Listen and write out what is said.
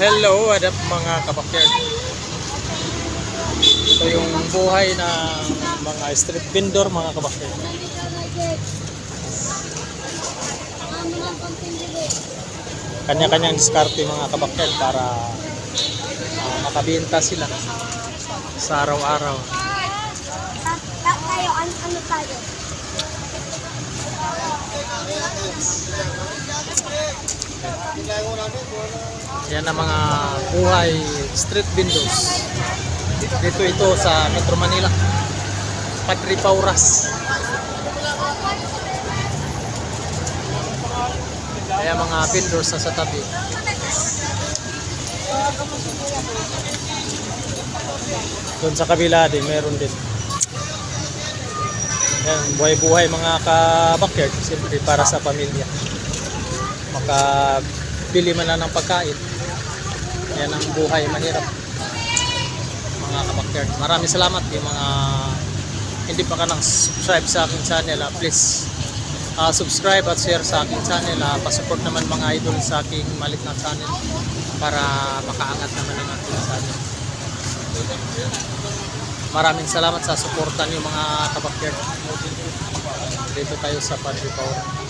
Hello, what up mga kabakyard? Ito yung buhay ng mga street vendor mga kabakyard. Kanya-kanyang diskarte mga kabakyard para ah, makabenta sila sa araw-araw. Ta tayo, ano tayo? Yan ang mga buhay street vendors. Dito ito sa Metro Manila. Padre Pauras. Kaya mga vendors na sa tabi. Doon sa kabila din, meron din. Yan, buhay-buhay mga ka-backyard. Siyempre para sa pamilya. Makabili man lang ng pagkain. Yan ang buhay mahirap. Mga ka-backyard. Maraming salamat yung mga hindi pa ka nang subscribe sa aking channel. ah, please ah, subscribe at share sa aking channel. Uh, pasupport naman mga idol sa aking malit na channel para makaangat naman ang ating channel. Maraming salamat sa suporta niyo mga kabakyard. Dito tayo sa Padre Paul.